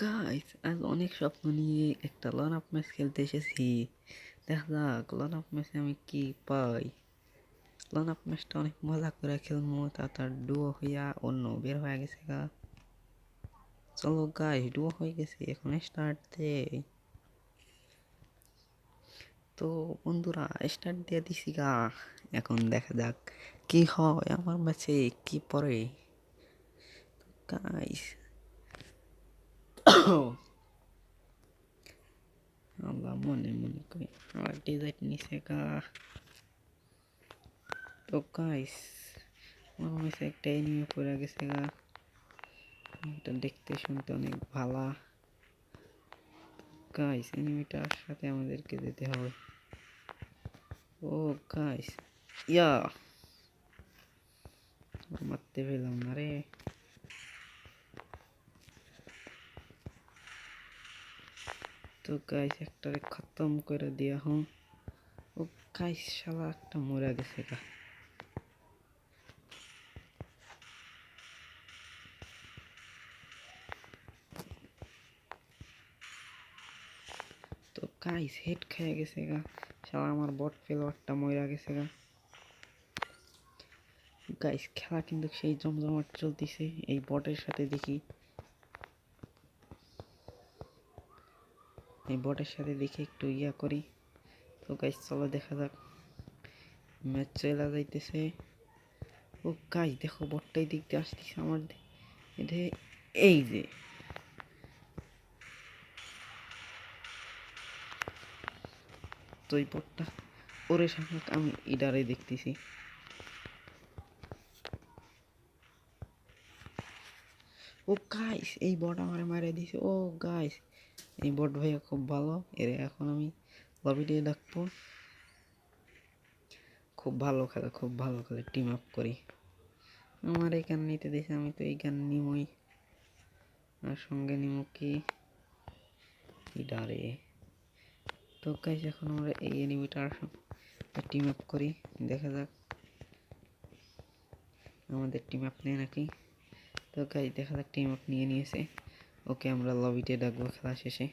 Guys আজ অনেক স্বপ্ন নিয়ে একটা লন আপ ম্যাচ খেলতে এসেছি। দেখা যাক লন আপ ম্যাচে আমি কি পাই? লন আপ ম্যাচটা অনেক মজা করে খেলব, তা তার ডুয়ো হইয়া অন্য বের হয়ে গেছে গা। চলো গাইস ডুয়ো হয়ে গেছে, এখন স্টার্ট দে তো বন্ধুরা স্টার্ট দিয়ে দিছি গা। এখন দেখা যাক, কি হয় আমার ম্যাচে কি পড়ে? গাইস আল্লাহ মনে মনে করি আমার ডিজাইন নিচে গা তো গাইস আমার মেসে একটা এনিমে পড়ে গেছে গা এটা দেখতে শুনতে অনেক ভালো গাইস এনিমিটার সাথে আমাদেরকে যেতে হবে ও গাইস ইয়া মারতে পেলাম না রে তো গাইস একটারে খতম করে দিয়া হুম ও গাইস শালা একটা মরে গেছে গা। তো গাইস হেড খেয়ে গেছে গা। শালা আমার বট প্লেয়ারটা মরে গেছে গা। গাইস খেলা কিন্তু সেই জমজমাট চলতেছে। এই বটের সাথে দেখি। এই বটের সাথে দেখে একটু ইয়া করি। তো গাইস চলো দেখা যাক। ম্যাচ চলে যাইতেছে। ও গাইস দেখো বটটাই দেখতে আসতেছে আমার এটা এই যে। তো এই বটটা, ওরে সামনে আমি ইডারে দেখতেছি। ও গাইস এই বট আমার মারে দিছে। ও গাইস এই বট ভাইয়া খুব ভালো। এর এখন আমি লবিতে ডাকবো। খুব ভালো খেলে, খুব ভালো খেলে টিম আপ করি। আমার এই গান নিতে দিছে, আমি তো এই গান নিমই। আর সঙ্গে নিমো কি? ডারে তো গাইস এখন আমরা এই এনিমিটার টিম আপ করি। দেখা যাক। আমাদের টিম আপ নেই নাকি? তো গাই দেখা যাক টিম আপ নিয়ে নিয়েছে। ওকে আমরা লবিতে ডাকবো খেলা শেষে।